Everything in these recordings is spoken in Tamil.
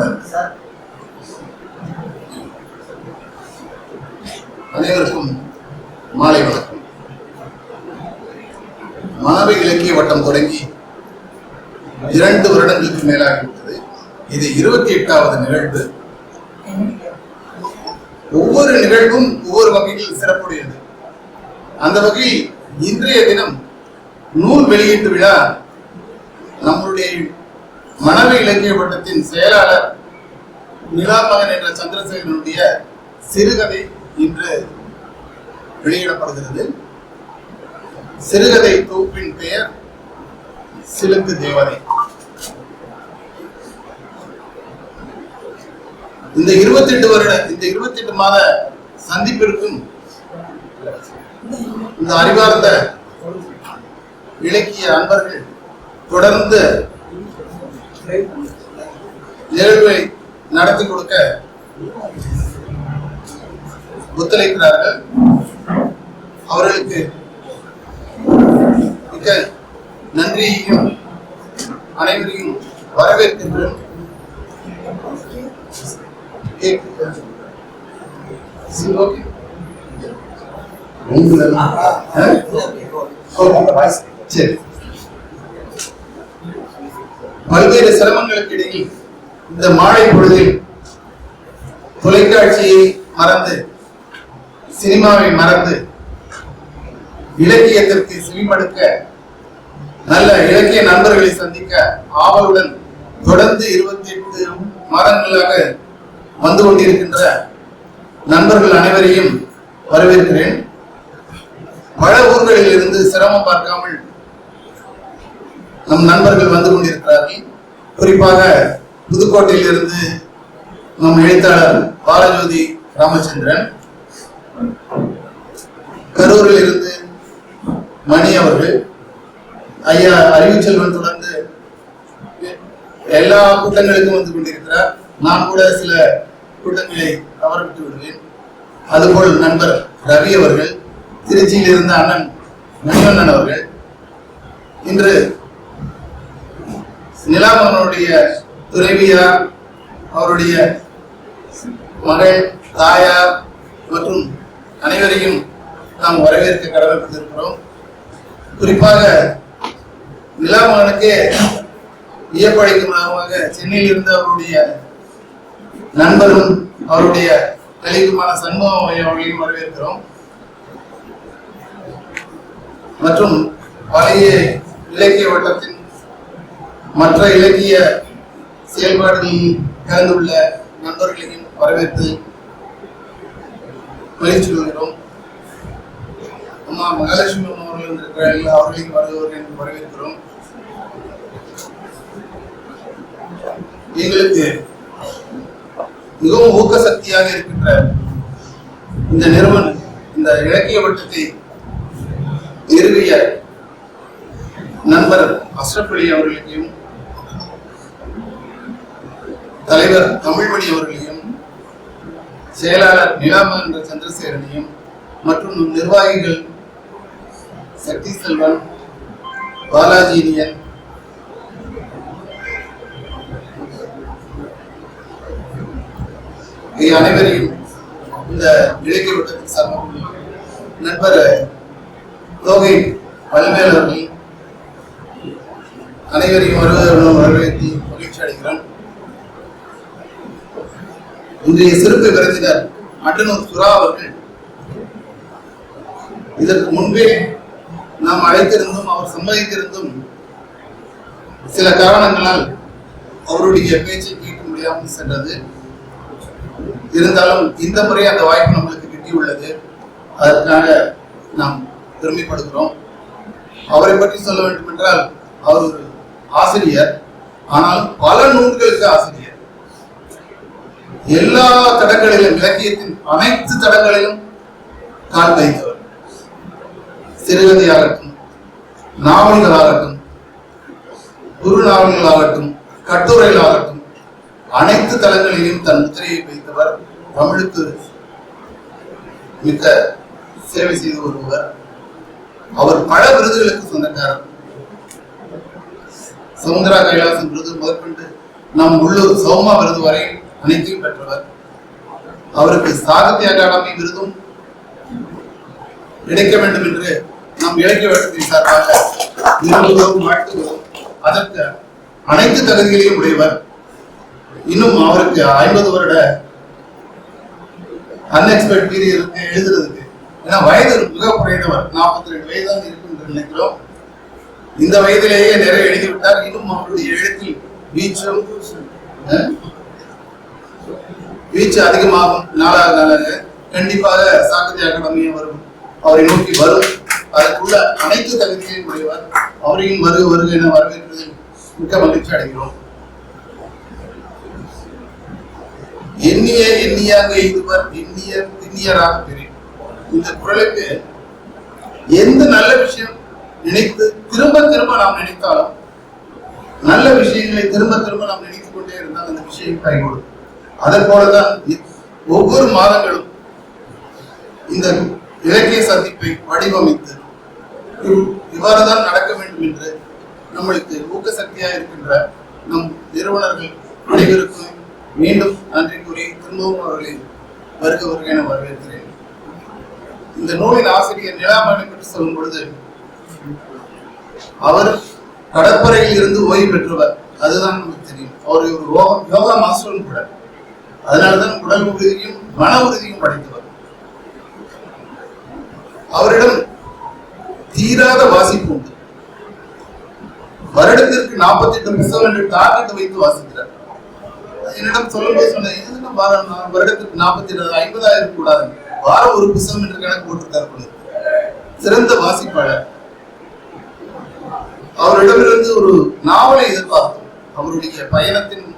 கூடாது அனைவருக்கும் மாலை வணக்கம். மாணவ இலக்கிய வட்டம் தொடங்கி இரண்டு வருடங்களுக்கு மேலாகிவிட்டது இது இருபத்தி எட்டாவது நிகழ்வு. ஒவ்வொரு நிகழ்வும் ஒவ்வொரு வகையில் சிறப்புடையது. அந்த வகையில் இன்றைய தினம் நூல் வெளியீட்டு விழா நம்மளுடைய மனவ இலக்கிய வட்டத்தின் செயலாளர் நிலாமகன் என்ற சந்திரசேகரனுடைய சிறுகதை இன்று வெளியிடப்படுகிறது. சிறுகதை தொகுப்பின் பெயர் சிலுக்கு தேவதை. இந்த 28 வருட இந்த 28 மாத சந்திப்பிற்கும் இந்த அறிவார்ந்த இலக்கிய அன்பர்கள் தொடர்ந்து நிகழ்வை நடத்தி கொடுக்க ஒத்துழைக்கிறார்கள். அவர்களுக்கு மிக்க நன்றியையும் அனைவரையும் வரவேற்கின்றோம் சரி, பல்வேறு சிரமங்களுக்கு இடையில் இந்த மாலை பொழுதில் தொலைக்காட்சியை மறந்து சினிமாவை மறந்து இலக்கியத்திற்கு செவிமடுக்க நல்ல இலக்கிய நண்பர்களை சந்திக்க ஆவலுடன் தொடர்ந்து இருபத்தி எட்டு மாதங்களாக வந்து கொண்டிருக்கின்ற நண்பர்கள் அனைவரையும் வரவேற்கிறேன். பல ஊர்களில் இருந்து சிரமம் பார்க்காமல் நம் நண்பர்கள் வந்து கொண்டிருக்கிறார்கள். குறிப்பாக புதுக்கோட்டையிலிருந்து நம் எழுத்தாளர் பாலஜோதி ராமச்சந்திரன் கரூரில் இருந்து மணி அவர்கள் ஐயா அறிவுச்செல்வன் தொடர்ந்து எல்லா கூட்டங்களுக்கும் வந்து கொண்டிருக்கிறார். நான் கூட சில கூட்டங்களை தவறவிட்டு விடுவேன். அதுபோல் நண்பர் ரவி அவர்கள் திருச்சியில் இருந்த அண்ணன் மணிவண்ணன் அவர்கள் இன்று நிலாமகனுடைய துணைவியார் அவருடைய மகள் தாயார் மற்றும் அனைவரையும் நாம் வரவேற்க கடமைப்பட்டிருக்கிறோம். குறிப்பாக நிலாமகனுக்கு வியப்படைக்கும் விதமாக சென்னையில் இருந்த அவருடைய நண்பரும் அவருடைய கலிகுமான சண்முகம் அவர்களையும் வரவேற்கிறோம். மற்றும் பழைய இலக்கிய வட்டத்தின் மற்ற இலக்கிய செயல்பாடுகளில் கலந்துள்ள நண்பர்களையும் வரவேற்று மகிழ்ச்சி கொள்கிறோம். அம்மா மகாலட்சுமி அம்மா அவர்கள் இருக்கிறார்கள் அவர்களையும் வருகிறோம் என்று வரவேற்கிறோம். எங்களுக்கு மிகவும் ஊக்க சக்தியாக இருக்கின்ற இந்த நிறுவனம் இந்த இலக்கிய வட்டத்தை நிறுவிய நண்பர் அஸ்ரப் அலி தலைவர் தமிழ்மணி அவர்களையும் செயலாளர் நிலாமன் சந்திரசேகரனையும் மற்றும் நிர்வாகிகள் சக்தி செல்வன் பாலாஜீனியன் இவை அனைவரையும் இந்த இலக்கிய வட்டத்தின் சார்பாக நண்பர் தோகை பல்வேறு அனைவரையும் வருவது வரவேற்று மகிழ்ச்சி அடைகிறேன் இன்றைய சிறப்பு விருந்தினர் அடனூர் சுரா அவர்கள். இதற்கு முன்பே நாம் அழைத்திருந்தும் அவர் சம்மதித்திருந்தும் சில காரணங்களால் அவருடைய பேச்சை கேட்க முடியாமல் சென்றது. இருந்தாலும் இந்த முறை அந்த வாய்ப்பு நம்மளுக்கு கிட்டியுள்ளது. அதற்காக நாம் பெருமைப்படுகிறோம். அவரை பற்றி சொல்ல வேண்டும் என்றால் அவர் ஒரு ஆசிரியர். ஆனால் பல நூல்களுக்கு ஆசிரியர். எல்லா தடங்களிலும் இலக்கியத்தின் அனைத்து தடங்களிலும் கால் வைத்தவர். சிறுகதையாகட்டும் நாவல்களாகட்டும் குரு நாவல்களாகட்டும் கட்டுரைகளாகட்டும் அனைத்து தளங்களிலும் தன் முத்திரையை வைத்தவர் தமிழுக்கு மிக்க சேவை செய்து வருபவர் அவர் பல விருதுகளுக்கு சொந்தக்காரர். சமுந்திரா கைலாசம் விருது முதற்கொண்டு நம் உள்ளூர் சௌமா விருது வரையில் அனைத்தையும் பெற்றவர். அவருக்கு சாகித்ய அகாடமி விருதும் கிடைக்க வேண்டும் என்று நம் இலக்கிய வட்டத்தின் சார்பாக விரும்புகிறோம் வாழ்த்துகிறோம் அதற்கு அனைத்து தகுதிகளையும் உடையவர். இன்னும் அவருக்கு ஐம்பது வருட அன்எக்ஸ்பெக்ட் பீரியட் எழுதுறதுக்கு. ஏன்னா வயது மிக குறைந்தவர். நாற்பத்தி ரெண்டு வயது தான் இருக்கு என்று நினைக்கிறோம். இந்த வயதிலேயே நிறைய எழுதிவிட்டார் இன்னும் அவருடைய எழுத்தில் வீச்சும் வீச்சு அதிகமாகும். நாளாக நாளாக கண்டிப்பாக சாகித்ய அகாடமி வரும். அவரை நோக்கி வரும். அதற்குள்ள அனைத்து தகுதிகளையும் உடையவர் அவரையும் வருக வருக என வரவேற்பதில் மிக்க மகிழ்ச்சி அடைகிறோம். எண்ணிய எண்ணியாக இதுவர் எண்ணிய திண்ணியராக தெரியும் இந்த குரலுக்கு எந்த நல்ல விஷயம் நினைத்து திரும்ப திரும்ப நாம் நினைத்தாலும் நல்ல விஷயங்களை திரும்ப திரும்ப நாம் நினைத்துக் கொண்டே இருந்தால் அந்த விஷயம் கைகொடுக்கும் அதை போலதான் ஒவ்வொரு மாதங்களும் இந்த இலக்கிய சந்திப்பை வடிவமைத்து இவ்வாறுதான் நடக்க வேண்டும் என்று நம்மளுக்கு ஊக்க சக்தியாக இருக்கின்ற நம் நிறுவனர்கள் அனைவருக்கும் மீண்டும் நன்றி கூறி திரும்பவும் அவர்களை வருக வருக என வரவேற்கிறேன். இந்த நூலின் ஆசிரியர் நிலாமணி பற்றி சொல்லும் பொழுது அவர் கடற்படையில் இருந்து ஓய்வு பெற்றவர். அதுதான் நமக்கு தெரியும். அவர் ஒரு யோகா யோகா மாஸ்டரும் கூட அதனாலதான் உடல் உறுதியும் மன உறுதியும் படைத்தவர். அவரிடம் தீராத வாசிப்பு உண்டு. வருடத்திற்கு நாற்பத்தி எட்டு புத்தகம் என்று டார்கெட் வைத்து வாசிக்கிறார். என்னிடம் சொல்லும்போது சொன்னேன் வருடத்திற்கு வருடத்துக்கு நாற்பத்தி எட்டு ஐம்பதாயிரம் கூடாது. வாரம் ஒரு புத்தகம் என்று கணக்கு போட்டிருக்கார் சிறந்த வாசிப்பாளர். அவரிடமிருந்து ஒரு நாவலை எதிர்பார்த்தோம். அவருடைய பயணத்தின்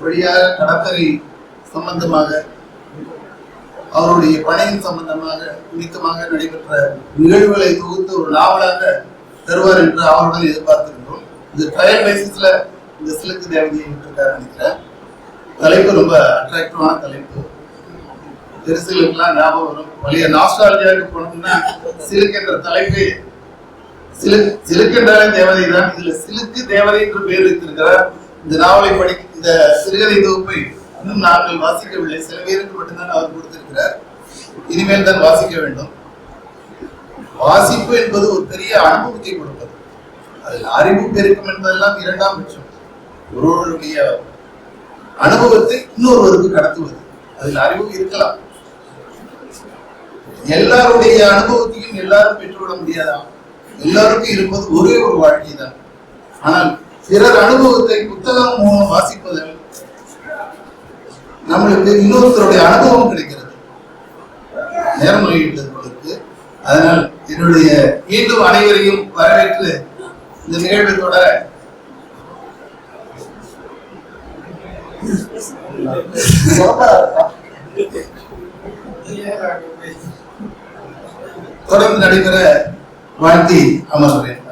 வழியாக கடற்கரை சம்பந்தமாக அவருடைய பணியின் சம்பந்தமாக நிமித்தமாக நடைபெற்ற நிகழ்வுகளை தொகுத்து ஒரு நாவலாக தருவார் என்று அவருடன் எதிர்பார்த்திருக்கிறோம். இந்த ட்ரையல் பேசிஸ்ல இந்த சிலுக்கு தேவதையை விட்டுருக்காரு நினைக்கிறேன். தலைப்பு ரொம்ப அட்ராக்டிவான தலைப்பு. பெருசுகளுக்கெல்லாம் ஞாபகம் வரும். வழிய நாஸ்டாலஜியாவுக்கு போனோம்னா சிலுக்கு என்ற தலைப்பே சிலு சிலுக்கென்றாலே தேவதை தான் இதுல சிலுக்கு தேவதை என்று பெயர் வைத்திருக்கிறார். இந்த நாவலை படி இந்த சிறுகதை தொகுப்பை இன்னும் நாங்கள் வாசிக்கவில்லை. சில பேருக்கு மட்டும்தான் அவர் கொடுத்திருக்கிறார். இனிமேல் தான் வாசிக்க வேண்டும். வாசிப்பு என்பது ஒரு பெரிய அனுபவத்தை கொடுப்பது. அதில் அறிவு பெருக்கும் என்பதெல்லாம் இரண்டாம் பட்சம். ஒருவருடைய அனுபவத்தை இன்னொருவருக்கு கடத்துவது. அதில் அறிவு இருக்கலாம். எல்லாருடைய அனுபவத்தையும் எல்லாரும் பெற்றுவிட முடியாதா? எல்லாருக்கும் இருப்பது ஒரே ஒரு வாழ்க்கை தான் ஆனால் பிறர் அனுபவத்தை புத்தகம் மூலம் வாசிப்பதில் நம்மளுக்கு இன்னொருத்தருடைய அனுபவம் கிடைக்கிறது. நேரம் ஆகிவிட்டது. அதனால் என்னுடைய மீண்டும் அனைவரையும் வரவேற்று இந்த நிகழ்வு தொடர தொடர்ந்து நடைபெற வாழ்த்தி அமர்கிறேன்.